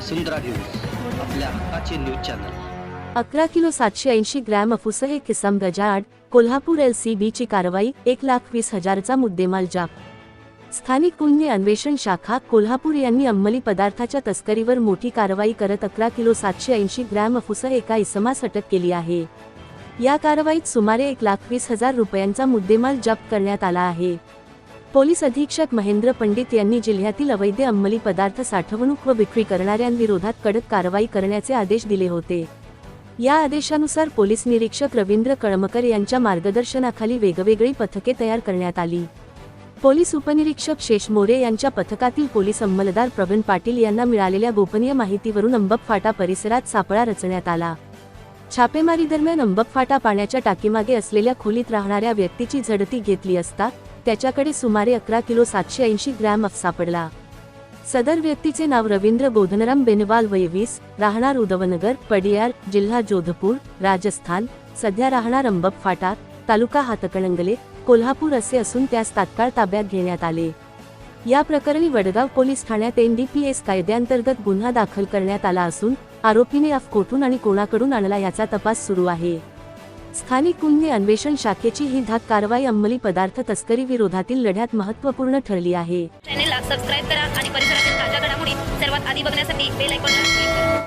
वसुंधरा news आपल्या हक्काचे news channel. अकरा किलो सातशे ऐंशी ग्रॅम अफुस हे किसम गजाआड कोल्हापूर एल सी बीची कारवाई एक लाख वीस हजारचा मुद्देमाल जाप स्थानिक गुन्हे अन्वेषण शाखा कोल्हापूर यांनी अंमली पदार्थाच्या तस्करीवर मोठी कारवाई करत अकरा किलो सातशे ऐंशी ग्रॅम अफुस एका इसमास अटक केली आहे. या कारवाईत सुमारे एक लाख वीस हजार रुपयांचा मुद्देमाल जप्त करण्यात आला आहे. पोलीस अधीक्षक महेंद्र पंडित यांनी जिल्ह्यातील अवैध अंमली पदार्थ साठवणूक व विक्री करणाऱ्यांविरोधात कडक कारवाई करण्याचे आदेश दिले होते. या आदेशानुसार पोलीस निरीक्षक रवींद्र कळमकर यांच्या मार्गदर्शनाखाली वेगवेगळी पथके तयार करण्यात आली. पोलीस उपनिरीक्षक शेष मोरे यांच्या पथकातील पोलीस अंमलदार प्रवीण पाटील यांना मिळालेल्या गोपनीय माहितीवरून अंबक फाटा परिसरात सापळा रचण्यात आला. छापेमारी दरम्यान अंबक फाटा पाण्याच्या टाकीमागे असलेल्या खोलीत राहणाऱ्या व्यक्तीची झडती घेतली असता त्याच्याकडे सुमारे अकरा किलो सातशे ऐंशी ग्रॅम अफ सापडला सदर व्यक्तीचे नाव रवींद्र बोधनराम बेनवाल वयवीस राहणार उदवनगर पडियार जिल्हा जोधपूर राजस्थान सध्या राहणार अंबक फाटा तालुका हातकणंगले कोल्हापूर असे असून त्यास तात्काळ ताब्यात घेण्यात आले. या प्रकरणी वडगाव पोलीस ठाण्यात एनडीपीएस कायद्यांतर्गत गुन्हा दाखल करण्यात आला असून आरोपीने अफ कोठून आणि कोणाकडून आणला याचा तपास सुरू आहे. स्थानिक गुन्हे अन्वेषण शाखेची ही धाक कारवाई अंमली पदार्थ तस्करी विरोधातील लढ्यात महत्त्वपूर्ण ठरली आहे. चॅनेलला सबस्क्राईब करा आणि परिसरातील ताज्या घडामोडी सर्वात आधी बघण्यासाठी बेल आयकॉनला